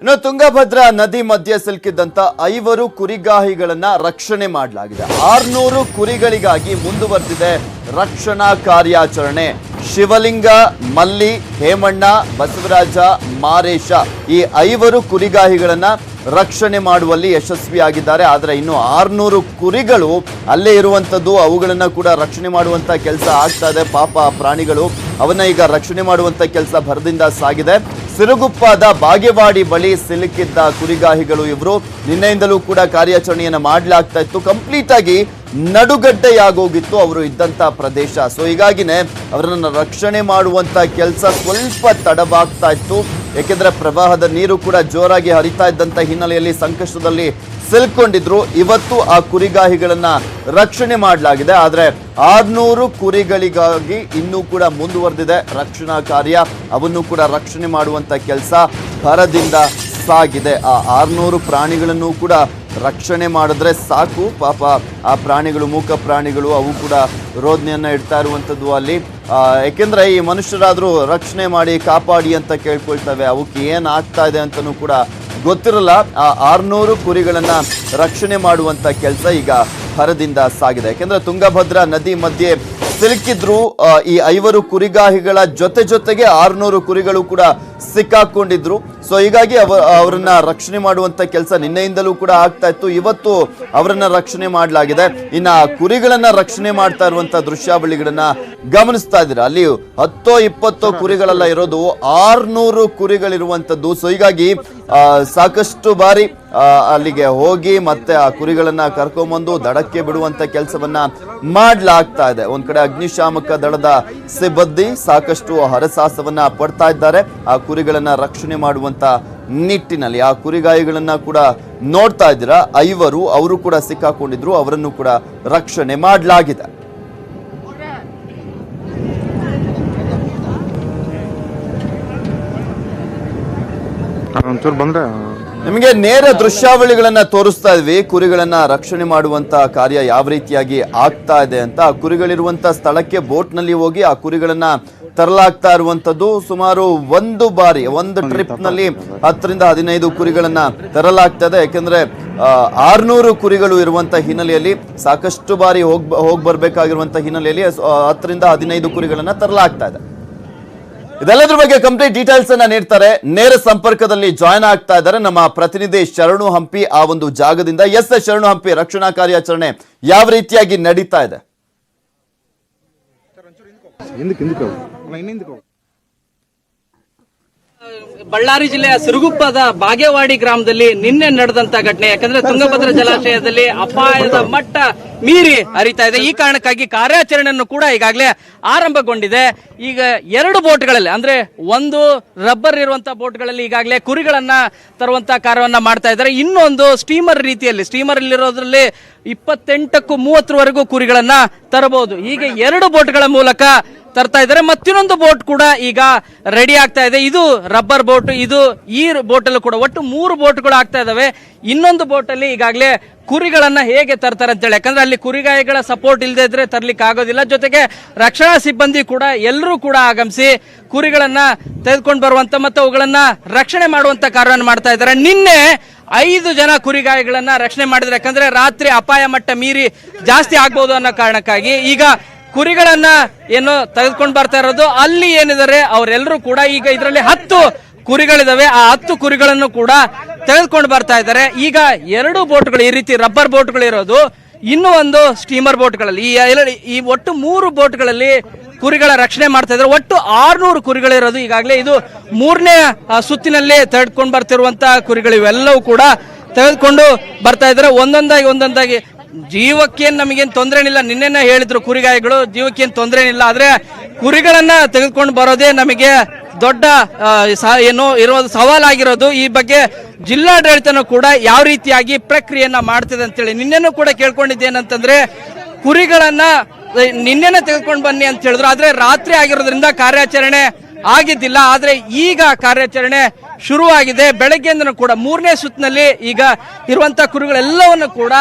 ಇನ್ನು ತುಂಗಭದ್ರಾ ನದಿ ಮಧ್ಯೆ ಸಿಲುಕಿದ್ದಂತ ಐವರು ಕುರಿಗಾಹಿಗಳನ್ನ ರಕ್ಷಣೆ ಮಾಡಲಾಗಿದೆ. ಆರ್ನೂರು ಕುರಿಗಳಿಗಾಗಿ ಮುಂದುವರೆದಿದೆ ರಕ್ಷಣಾ ಕಾರ್ಯಾಚರಣೆ. ಶಿವಲಿಂಗ, ಮಲ್ಲಿ, ಹೇಮಣ್ಣ, ಬಸವರಾಜ, ಮಾರೇಶ ಈ ಐವರು ಕುರಿಗಾಹಿಗಳನ್ನ ರಕ್ಷಣೆ ಮಾಡುವಲ್ಲಿ ಯಶಸ್ವಿಯಾಗಿದ್ದಾರೆ. ಆದರೆ ಇನ್ನು ಆರ್ನೂರು ಕುರಿಗಳು ಅಲ್ಲೇ ಇರುವಂತದ್ದು, ಅವುಗಳನ್ನ ಕೂಡ ರಕ್ಷಣೆ ಮಾಡುವಂತ ಕೆಲಸ ಆಗ್ತಾ ಇದೆ. ಪಾಪ ಪ್ರಾಣಿಗಳು ಅವನ್ನ ಈಗ ರಕ್ಷಣೆ ಮಾಡುವಂತ ಕೆಲಸ ಭರದಿಂದ ಸಾಗಿದೆ. ಸಿರುಗುಪ್ಪದ ಬಾಗೇವಾಡಿ ಬಳಿ ಸಿಲುಕಿದ್ದ ಕುರಿಗಾಹಿಗಳು ಇವರು. ನಿನ್ನೆಯಿಂದಲೂ ಕೂಡ ಕಾರ್ಯಾಚರಣೆಯನ್ನು ಮಾಡಲಾಗ್ತಾ ಇತ್ತು. ಕಂಪ್ಲೀಟ್ ಆಗಿ ನಡುಗಡ್ಡೆಯಾಗೋಗಿತ್ತು ಅವರು ಇದ್ದಂತ ಪ್ರದೇಶ. ಸೊ ಹೀಗಾಗಿನೇ ಅವರನ್ನ ರಕ್ಷಣೆ ಮಾಡುವಂತ ಕೆಲಸ ಸ್ವಲ್ಪ ತಡವಾಗ್ತಾ ಇತ್ತು. ಯಾಕೆಂದ್ರೆ ಪ್ರವಾಹದ ನೀರು ಕೂಡ ಜೋರಾಗಿ ಹರಿತಾ ಇದ್ದಂಥ ಹಿನ್ನೆಲೆಯಲ್ಲಿ ಸಂಕಷ್ಟದಲ್ಲಿ ಸಿಲ್ಕೊಂಡಿದ್ರು. ಇವತ್ತು ಆ ಕುರಿಗಾಹಿಗಳನ್ನು ರಕ್ಷಣೆ ಮಾಡಲಾಗಿದೆ. ಆದರೆ ಆರ್ನೂರು ಕುರಿಗಳಿಗಾಗಿ ಇನ್ನೂ ಕೂಡ ಮುಂದುವರೆದಿದೆ ರಕ್ಷಣಾ ಕಾರ್ಯ. ಅವನ್ನು ಕೂಡ ರಕ್ಷಣೆ ಮಾಡುವಂಥ ಕೆಲಸ ಭರದಿಂದ ಸಾಗಿದೆ. ಆ ಆರ್ನೂರು ಪ್ರಾಣಿಗಳನ್ನು ಕೂಡ ರಕ್ಷಣೆ ಮಾಡಿದ್ರೆ ಸಾಕು. ಪಾಪ ಆ ಪ್ರಾಣಿಗಳು, ಮೂಕ ಪ್ರಾಣಿಗಳು, ಅವು ಕೂಡ ರೋದನೆಯನ್ನ ಇಡ್ತಾ ಇರುವಂಥದ್ದು ಅಲ್ಲಿ. ಏಕೆಂದರೆ ಈ ಮನುಷ್ಯರಾದರೂ ರಕ್ಷಣೆ ಮಾಡಿ ಕಾಪಾಡಿ ಅಂತ ಕೇಳ್ಕೊಳ್ತವೆ. ಅವಕ್ಕೆ ಏನು ಆಗ್ತಾ ಇದೆ ಅಂತಲೂ ಕೂಡ ಗೊತ್ತಿರಲ್ಲ. ಆ, ಆರ್ನೂರು ಕುರಿಗಳನ್ನ ರಕ್ಷಣೆ ಮಾಡುವಂತ ಕೆಲಸ ಈಗ ಹರದಿಂದ ಸಾಗಿದೆ. ಯಾಕೆಂದರೆ ತುಂಗಭದ್ರಾ ನದಿ ಮಧ್ಯೆ ಸಿಲುಕಿದ್ರು ಈ ಐವರು ಕುರಿಗಾಹಿಗಳ ಜೊತೆ ಜೊತೆಗೆ ಆರ್ನೂರು ಕುರಿಗಳು ಕೂಡ ಸಿಕ್ಕಾಕೊಂಡಿದ್ರು. ಸೊ ಹೀಗಾಗಿ ಅವ, ಅವರನ್ನ ರಕ್ಷಣೆ ಮಾಡುವಂತ ಕೆಲಸ ನಿನ್ನೆಯಿಂದಲೂ ಕೂಡ ಆಗ್ತಾ ಇತ್ತು. ಇವತ್ತು ಅವರನ್ನ ರಕ್ಷಣೆ ಮಾಡಲಾಗಿದೆ. ಇನ್ನ ಕುರಿಗಳನ್ನ ರಕ್ಷಣೆ ಮಾಡ್ತಾ ಇರುವಂತ ದೃಶ್ಯಾವಳಿಗಳನ್ನ ಗಮನಿಸ್ತಾ ಇದ್ದೀರಾ? ಅಲ್ಲಿ ಹತ್ತೋ ಇಪ್ಪತ್ತೋ ಕುರಿಗಳೆಲ್ಲ ಇರೋದು ಆರ್ನೂರು ಕುರಿಗಳಿರುವಂತದ್ದು ಸೊ ಹೀಗಾಗಿ ಸಾಕಷ್ಟು ಬಾರಿ ಅಲ್ಲಿಗೆ ಹೋಗಿ ಮತ್ತೆ ಆ ಕುರಿಗಳನ್ನ ಕರ್ಕೊಂಬಂದು ದಡಕ್ಕೆ ಬಿಡುವಂತ ಕೆಲಸವನ್ನ ಮಾಡ್ಲಾಗ್ತಾ ಇದೆ. ಒಂದ್ ಕಡೆ ಅಗ್ನಿಶಾಮಕ ದಳದ ಸಿಬ್ಬಂದಿ ಸಾಕಷ್ಟು ಹರಸಾಹಸವನ್ನ ಪಡ್ತಾ ಇದ್ದಾರೆ. ಆ ಕುರಿಗಳನ್ನ ರಕ್ಷಣೆ ಮಾಡುವಂತ ನಿಟ್ಟಿನಲ್ಲಿ ಆ ಕುರಿಗಾಯಿಗಳನ್ನ ಕೂಡ ನೋಡ್ತಾ ಇದ್ದೀರಾ? ಐವರು, ಅವರು ಕೂಡ ಸಿಕ್ಕಾಕೊಂಡಿದ್ರು, ಅವರನ್ನು ಕೂಡ ರಕ್ಷಣೆ ಮಾಡಲಾಗಿದೆ. ಒಂಚೂರು ಬಂದ್ರೆ ನಿಮಗೆ ನೇರ ದೃಶ್ಯಾವಳಿಗಳನ್ನ ತೋರಿಸ್ತಾ ಇದ್ವಿ. ಕುರಿಗಳನ್ನ ರಕ್ಷಣೆ ಮಾಡುವಂತ ಕಾರ್ಯ ಯಾವ ರೀತಿಯಾಗಿ ಆಗ್ತಾ ಇದೆ ಅಂತ. ಆ ಕುರಿಗಳಿರುವಂತ ಸ್ಥಳಕ್ಕೆ ಬೋಟ್ನಲ್ಲಿ ಹೋಗಿ ಆ ಕುರಿಗಳನ್ನ ತರಲಾಗ್ತಾ ಇರುವಂತದ್ದು ಸುಮಾರು ಒಂದು ಬಾರಿ ಒಂದು ಟ್ರಿಪ್ನಲ್ಲಿ ಹತ್ತರಿಂದ ಹದಿನೈದು ಕುರಿಗಳನ್ನ ತರಲಾಗ್ತಾ ಇದೆ. ಏಕೆಂದರೆ ಆ, ಆರ್ನೂರು ಕುರಿಗಳು ಇರುವಂತ ಹಿನ್ನೆಲೆಯಲ್ಲಿ ಸಾಕಷ್ಟು ಬಾರಿ ಹೋಗ್ ಹೋಗ್ ಬರ್ಬೇಕಾಗಿರುವಂತ ಹಿನ್ನೆಲೆಯಲ್ಲಿ ಹತ್ತರಿಂದ ಹದಿನೈದು ಕುರಿಗಳನ್ನ ತರಲಾಗ್ತಾ ಇದೆ. ಇದೆಲ್ಲದ್ರ ಬಗ್ಗೆ ಕಂಪ್ಲೀಟ್ ಡೀಟೇಲ್ಸ್ ಅನ್ನ ನೀಡ್ತಾರೆ. ನೇರ ಸಂಪರ್ಕದಲ್ಲಿ ಜಾಯ್ನ್ ಆಗ್ತಾ ಇದ್ದಾರೆ. ನಮ್ಮ ಪ್ರತಿನಿಧಿ ಶರಣು ಹಂಪಿ ಆ ಒಂದು ಜಾಗದಿಂದ. ಎಸ್ ಶರಣು ಹಂಪಿ ರಕ್ಷಣಾ ಕಾರ್ಯಾಚರಣೆ ಯಾವ ರೀತಿಯಾಗಿ ನಡೀತಾ ಇದೆ ಹಿಂದಕ್ಕೆ ಹಿಂದಕ್ಕೆ ಹೋಗು ಅಲ್ಲ ಇನ್ನು ಹಿಂದಕ್ಕೆ ಹೋಗು ಬಳ್ಳಾರಿ ಜಿಲ್ಲೆಯ ಸಿರುಗುಪ್ಪದ ಬಾಗೇವಾಡಿ ಗ್ರಾಮದಲ್ಲಿ ನಿನ್ನೆ ನಡೆದಂತ ಘಟನೆ. ಯಾಕಂದ್ರೆ ತುಂಗಭದ್ರ ಜಲಾಶಯದಲ್ಲಿ ಅಪಾಯದ ಮಟ್ಟ ಮೀರಿ ಹರಿತಾ ಇದೆ. ಈ ಕಾರಣಕ್ಕಾಗಿ ಕಾರ್ಯಾಚರಣೆಯನ್ನು ಕೂಡ ಈಗಾಗಲೇ ಆರಂಭಗೊಂಡಿದೆ. ಈಗ ಎರಡು ಬೋಟ್ಗಳಲ್ಲಿ, ಅಂದ್ರೆ ಒಂದು ರಬ್ಬರ್ ಇರುವಂತಹ ಬೋಟ್ಗಳಲ್ಲಿ ಈಗಾಗಲೇ ಕುರಿಗಳನ್ನ ತರುವಂತ ಕಾರ್ಯವನ್ನ ಮಾಡ್ತಾ ಇದ್ದಾರೆ. ಇನ್ನೊಂದು ಸ್ಟೀಮರ್ ರೀತಿಯಲ್ಲಿ ಸ್ಟೀಮರ್ ಇರೋದ್ರಲ್ಲಿ ಇಪ್ಪತ್ತೆಂಟಕ್ಕೂ ಮೂವತ್ತರವರೆಗೂ ಕುರಿಗಳನ್ನ ತರಬಹುದು. ಹೀಗೆ ಎರಡು ಬೋಟ್ಗಳ ಮೂಲಕ ತರ್ತಾ ಇದ್ದಾರೆ. ಮತ್ತಿನ್ನೊಂದು ಬೋಟ್ ಕೂಡ ಈಗ ರೆಡಿ ಆಗ್ತಾ ಇದೆ. ಇದು ರಬ್ಬರ್ ಬೋಟ್, ಇದು ಈ ಬೋಟ್ ಅಲ್ಲೂ ಕೂಡ ಒಟ್ಟು ಮೂರು ಬೋಟ್ಗಳು ಆಗ್ತಾ ಇದಾವೆ. ಇನ್ನೊಂದು ಬೋಟ್ ಅಲ್ಲಿ ಈಗಾಗಲೇ ಕುರಿಗಳನ್ನ ಹೇಗೆ ತರ್ತಾರೆ ಅಂತೇಳಿ. ಯಾಕಂದ್ರೆ ಅಲ್ಲಿ ಕುರಿಗಾಯಿಗಳ ಸಪೋರ್ಟ್ ಇಲ್ಲದೆ ಇದ್ರೆ ತರ್ಲಿಕ್ಕೆ ಆಗೋದಿಲ್ಲ. ಜೊತೆಗೆ ರಕ್ಷಣಾ ಸಿಬ್ಬಂದಿ ಕೂಡ ಎಲ್ಲರೂ ಕೂಡ ಆಗಮಿಸಿ ಕುರಿಗಳನ್ನ ತೆಗೆದುಕೊಂಡು ಬರುವಂತ ಮತ್ತು ಅವುಗಳನ್ನ ರಕ್ಷಣೆ ಮಾಡುವಂತ ಕಾರ್ಯವನ್ನು ಮಾಡ್ತಾ ಇದ್ದಾರೆ. ನಿನ್ನೆ ಐದು ಜನ ಕುರಿಗಾಯಿಗಳನ್ನ ರಕ್ಷಣೆ ಮಾಡಿದ್ರೆ. ಯಾಕಂದ್ರೆ ರಾತ್ರಿ ಅಪಾಯ ಮಟ್ಟ ಮೀರಿ ಜಾಸ್ತಿ ಆಗ್ಬಹುದು ಅನ್ನೋ ಕಾರಣಕ್ಕಾಗಿ ಈಗ ಕುರಿಗಳನ್ನ ಏನು ತೆಗೆದುಕೊಂಡು ಬರ್ತಾ ಇರೋದು, ಅಲ್ಲಿ ಏನಿದ್ದಾರೆ ಅವರೆಲ್ಲರೂ ಕೂಡ ಈಗ ಇದರಲ್ಲಿ ಹತ್ತು ಕುರಿಗಳಿದಾವೆ. ಆ ಹತ್ತು ಕುರಿಗಳನ್ನು ಕೂಡ ತೆಗೆದುಕೊಂಡು ಬರ್ತಾ ಇದ್ದಾರೆ. ಈಗ ಎರಡು ಬೋಟ್ಗಳು, ಈ ರೀತಿ ರಬ್ಬರ್ ಬೋಟ್ಗಳು ಇರೋದು, ಇನ್ನೂ ಒಂದು ಸ್ಟೀಮರ್ ಬೋಟ್ಗಳಲ್ಲಿ. ಈ ಈ ಒಟ್ಟು ಮೂರು ಬೋಟ್ಗಳಲ್ಲಿ ಕುರಿಗಳ ರಕ್ಷಣೆ ಮಾಡ್ತಾ ಇದ್ದಾರೆ. ಒಟ್ಟು ಆರ್ನೂರು ಕುರಿಗಳಿರೋದು ಈಗಾಗಲೇ. ಇದು ಮೂರನೇ ಸುತ್ತಿನಲ್ಲಿ ತೆಗೆದುಕೊಂಡು ಬರ್ತಿರುವಂತಹ ಕುರಿಗಳು ಇವೆಲ್ಲವೂ ಕೂಡ ತೆಗೆದುಕೊಂಡು ಬರ್ತಾ ಇದ್ದಾರೆ. ಒಂದೊಂದಾಗಿ ಒಂದೊಂದಾಗಿ ಜೀವಕ್ಕೇನ್ ನಮಗೇನ್ ತೊಂದರೆನಿಲ್ಲ. ನಿನ್ನೆನೇ ಹೇಳಿದ್ರು ಕುರಿಗಾಯಿಗಳು, ಜೀವಕ್ಕೇನು ತೊಂದರೆನಿಲ್ಲ. ಆದರೆ ಕುರಿಗಳನ್ನ ತೆಗೆದುಕೊಂಡು ಬರೋದೇ ನಮಗೆ ದೊಡ್ಡ ಏನು ಇರೋದು ಸವಾಲಾಗಿರೋದು. ಈ ಬಗ್ಗೆ ಜಿಲ್ಲಾಡಳಿತನೂ ಕೂಡ ಯಾವ ರೀತಿಯಾಗಿ ಪ್ರಕ್ರಿಯೆಯನ್ನ ಮಾಡ್ತಿದೆ ಅಂತೇಳಿ ನಿನ್ನೆನೂ ಕೂಡ ಕೇಳ್ಕೊಂಡಿದ್ದೇನಂತಂದ್ರೆ, ಕುರಿಗಳನ್ನ ನಿನ್ನೆನೇ ತೆಗೆದುಕೊಂಡು ಬನ್ನಿ ಅಂತ ಹೇಳಿದ್ರು. ಆದ್ರೆ ರಾತ್ರಿ ಆಗಿರೋದ್ರಿಂದ ಕಾರ್ಯಾಚರಣೆ ಆಗಿದ್ದಿಲ್ಲ. ಆದ್ರೆ ಈಗ ಕಾರ್ಯಾಚರಣೆ ಶುರುವಾಗಿದೆ. ಬೆಳಗ್ಗೆಯಿಂದನೂ ಕೂಡ ಮೂರನೇ ಸುತ್ತಿನಲ್ಲಿ ಈಗ ಇರುವಂತಹ ಕುರಿಗಳೆಲ್ಲವನ್ನು ಕೂಡ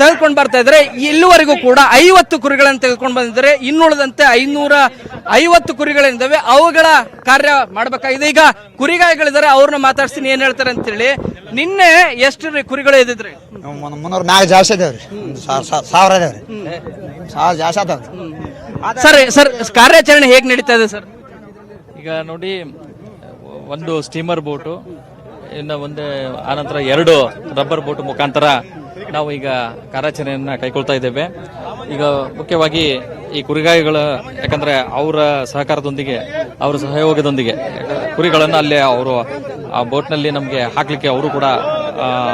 ತೆಗೆದುಕೊಂಡು ಬರ್ತಾ ಇದ್ರೆ ಇಲ್ಲಿವರೆಗೂ ಕೂಡ ಐವತ್ತು ಕುರಿಗಳನ್ನು ತೆಗೆದುಕೊಂಡು ಬಂದಿದ್ದಾರೆ ಇನ್ನುಳಿದಂತೆ ಐನೂರ ಐವತ್ತು ಕುರಿಗಳಿದ್ದಾವೆ ಅವುಗಳ ಕಾರ್ಯ ಮಾಡಬೇಕಾಗಿದೆ. ಈಗ ಕುರಿಗಾಯಿಗಳಿದ್ದಾರೆ ಅವ್ರನ್ನ ಮಾತಾಡ್ತೀನಿ ಏನ್ ಹೇಳ್ತಾರೆ ಅಂತೇಳಿ. ನಿನ್ನೆ ಎಷ್ಟು ರೀ ಕುರಿಗಳು ಇದ್ದಿದ್ರಿ? ಮುನ್ನೂರ ಜಾಸ್ತಿ ಅದಾವ್ರಿ ಒಂದು ಸಾವಿರ ಇದಾವ್ರಿ ಸಾವಿರ ಅದಾವ್ರಿ ಸಾವಿರ ಜಾಸ್ತಿ ಅದಾವ್ರಿ ಸರ್ ಸರ್ ಕಾರ್ಯಾಚರಣೆ ಹೇಗೆ ನಡೀತಾ ಇದೆ ಸರ್? ಈಗ ನೋಡಿ ಒಂದು ಸ್ಟೀಮರ್ ಬೋಟು ಇನ್ನು ಒಂದು ಆನಂತರ ಎರಡು ರಬ್ಬರ್ ಬೋಟ್ ಮುಖಾಂತರ ನಾವು ಈಗ ಕಾರ್ಯಾಚರಣೆಯನ್ನು ಕೈಗೊಳ್ತಾ ಇದ್ದೇವೆ. ಈಗ ಮುಖ್ಯವಾಗಿ ಈ ಕುರಿಗಾಯಿಗಳ, ಯಾಕಂದ್ರೆ ಅವರ ಸಹಕಾರದೊಂದಿಗೆ, ಅವರ ಸಹಯೋಗದೊಂದಿಗೆ ಕುರಿಗಳನ್ನು ಅಲ್ಲಿ ಅವರು ಆ ಬೋಟ್ನಲ್ಲಿ ನಮಗೆ ಹಾಕಲಿಕ್ಕೆ ಅವರು ಕೂಡ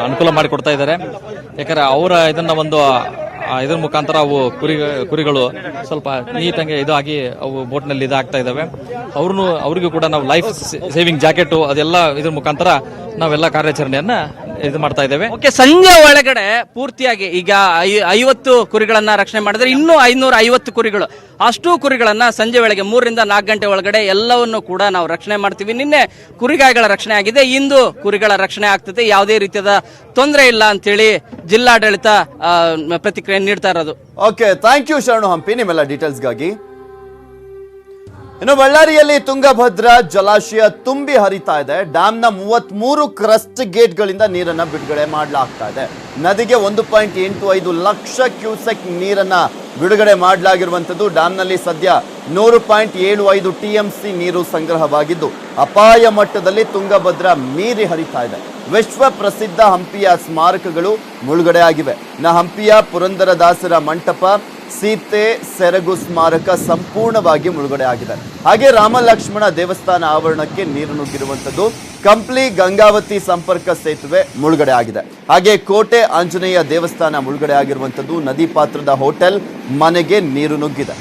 ಅನುಕೂಲ ಮಾಡಿಕೊಡ್ತಾ ಇದ್ದಾರೆ. ಯಾಕಂದ್ರೆ ಅವರ ಇದನ್ನ ಒಂದು ಇದರ ಇದ್ರ ಮುಖಾಂತರ ಅವು ಕುರಿ, ಕುರಿಗಳು ಸ್ವಲ್ಪ ನೀಟಾಗಿ ಇದಾಗಿ ಅವು ಬೋಟ್ನಲ್ಲಿ ಇದಾಗ್ತಾ ಇದ್ದಾವೆ. ಅವ್ರನ್ನು ಅವರಿಗೂ ಕೂಡ ನಾವು ಲೈಫ್ ಸೇವಿಂಗ್ ಜಾಕೆಟು ಅದೆಲ್ಲ ಇದ್ರ ಮುಖಾಂತರ ನಾವೆಲ್ಲ ಕಾರ್ಯಾಚರಣೆಯನ್ನ ಇದು ಮಾಡ್ತಾ ಇದ್ದೇವೆ. ಓಕೆ ಸಂಜೆ ಒಳಗಡೆ ಪೂರ್ತಿಯಾಗಿ ಈಗ ಐ- ಐವತ್ತು ಕುರಿಗಳನ್ನ ರಕ್ಷಣೆ ಮಾಡಿದ್ರೆ ಇನ್ನೂ ಐನೂರ ಐವತ್ತು ಕುರಿಗಳು. ಅಷ್ಟು ಕುರಿಗಳನ್ನ ಸಂಜೆ ವೇಳೆಗೆ ಮೂರರಿಂದ ನಾಲ್ಕು ಗಂಟೆ ಒಳಗಡೆ ಎಲ್ಲವನ್ನು ಕೂಡ ನಾವು ರಕ್ಷಣೆ ಮಾಡ್ತೀವಿ. ನಿನ್ನೆ ಕುರಿಗಾಯಿಗಳ ರಕ್ಷಣೆ ಆಗಿದೆ. ಇಂದು ಕುರಿಗಳ ರಕ್ಷಣೆ ಆಗ್ತದೆ. ಯಾವುದೇ ರೀತಿಯಾದ ತೊಂದರೆ ಇಲ್ಲ ಅಂತೇಳಿ ಜಿಲ್ಲಾಡಳಿತ ಆ, ಪ್ರತಿಕ್ರಿಯೆ ನೀಡ್ತಾ ಇರೋದು. ಓಕೆ ಥ್ಯಾಂಕ್ ಯು ಶರಣು ಹಂಪಿ. ನಿಮ್ಮೆಲ್ಲ ಡೀಟೇಲ್ಸ್ಗಾಗಿ ಇನ್ನು ಬಳ್ಳಾರಿಯಲ್ಲಿ ತುಂಗಭದ್ರಾ ಜಲಾಶಯ ತುಂಬಿ ಹರಿತಾ ಇದೆ. ಡ್ಯಾಮ್ನ ಮೂವತ್ಮೂರು ಕ್ರಸ್ಟ್ ಗೇಟ್ಗಳಿಂದ ನೀರನ್ನ ಬಿಡುಗಡೆ ಮಾಡಲಾಗ್ತಾ ಇದೆ. ನದಿಗೆ ಒಂದು ಪಾಯಿಂಟ್ ಎಂಟು ಐದು ಲಕ್ಷ ಕ್ಯೂಸೆಕ್ ನೀರನ್ನ ಬಿಡುಗಡೆ ಮಾಡಲಾಗಿರುವಂಥದ್ದು. ಡ್ಯಾಮ್ನಲ್ಲಿ ಸದ್ಯ ನೂರು ಪಾಯಿಂಟ್ ಏಳು ಐದು ಟಿ ಎಂ ಸಿ ನೀರು ಸಂಗ್ರಹವಾಗಿದ್ದು, ಅಪಾಯ ಮಟ್ಟದಲ್ಲಿ ತುಂಗಭದ್ರಾ ಮೀರಿ ಹರಿತಾ ಇದೆ. ವಿಶ್ವ ಪ್ರಸಿದ್ಧ ಹಂಪಿಯ ಸ್ಮಾರಕಗಳು ಮುಳುಗಡೆ ಆಗಿವೆ ನ ಹಂಪಿಯ ಪುರಂದರದಾಸರ ಮಂಟಪ ಸೀತೆ, ಸೆರಗು ಸ್ಮಾರಕ ಸಂಪೂರ್ಣವಾಗಿ ಮುಳುಗಡೆ ಆಗಿದೆ ಹಾಗೆ ರಾಮ ಲಕ್ಷ್ಮಣ ದೇವಸ್ಥಾನ ಆವರಣಕ್ಕೆ ನೀರು ನುಗ್ಗಿರುವಂತದ್ದು ಕಂಪ್ಲಿ ಗಂಗಾವತಿ ಸಂಪರ್ಕ ಸೇತುವೆ ಮುಳುಗಡೆ ಆಗಿದೆ. ಹಾಗೆ ಕೋಟೆ ಆಂಜನೇಯ ದೇವಸ್ಥಾನ ಮುಳುಗಡೆ ಆಗಿರುವಂಥದ್ದು ನದಿ ಪಾತ್ರದ ಹೋಟೆಲ್ ಮನೆಗೆ ನೀರು ನುಗ್ಗಿದೆ.